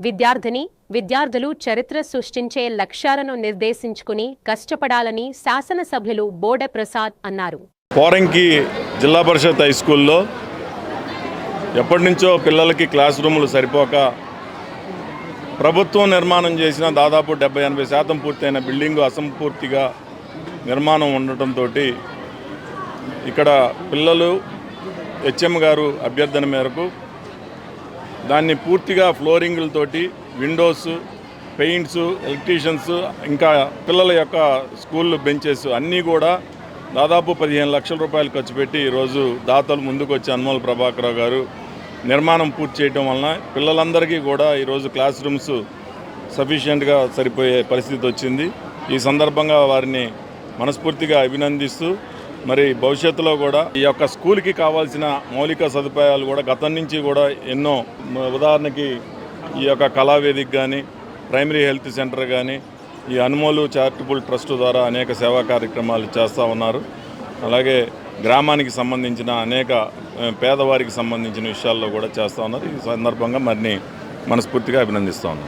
విద్యార్థిని విద్యార్థులు చరిత్ర సృష్టించే లక్ష్యాలను నిర్దేశించుకుని కష్టపడాలని శాసనసభ్యులు బోడ ప్రసాద్ అన్నారు. పోరంకి జిల్లా పరిషత్ హై స్కూల్లో ఎప్పటి నుంచో పిల్లలకి క్లాస్ రూములు సరిపోక ప్రభుత్వం నిర్మాణం చేసిన దాదాపు డెబ్బై ఎనభై శాతం పూర్తయిన బిల్డింగు అసంపూర్తిగా నిర్మాణం ఉండటంతో ఇక్కడ పిల్లలు హెచ్ఎం గారు అభ్యర్థన మేరకు దాన్ని పూర్తిగా ఫ్లోరింగులతోటి విండోస్ పెయింట్స్ ఎలక్ట్రీషియన్స్ ఇంకా పిల్లల యొక్క స్కూల్ బెంచెస్ అన్నీ కూడా దాదాపు పదిహేను లక్షల రూపాయలు ఖర్చు పెట్టి ఈరోజు దాతలు ముందుకు వచ్చి అన్మోల్ ప్రభాకర్ గారు నిర్మాణం పూర్తి చేయడం వలన పిల్లలందరికీ కూడా ఈరోజు క్లాస్ రూమ్స్ సఫిషియెంట్గా సరిపోయే పరిస్థితి వచ్చింది. ఈ సందర్భంగా వారిని మనస్ఫూర్తిగా అభినందిస్తూ మరి భవిష్యత్తులో కూడా ఈ యొక్క స్కూల్కి కావాల్సిన మౌలిక సదుపాయాలు కూడా గతం నుంచి కూడా ఎన్నో ఉదాహరణకి ఈ యొక్క కళావేదిక కానీ ప్రైమరీ హెల్త్ సెంటర్ కానీ ఈ అనుమోలు చారిటబుల్ ట్రస్ట్ ద్వారా అనేక సేవా కార్యక్రమాలు చేస్తూ ఉన్నారు. అలాగే గ్రామానికి సంబంధించిన అనేక పేదవారికి సంబంధించిన విషయాల్లో కూడా చేస్తూ ఉన్నారు. ఈ సందర్భంగా మరిన్ని మనస్ఫూర్తిగా అభినందిస్తూ ఉన్నాను.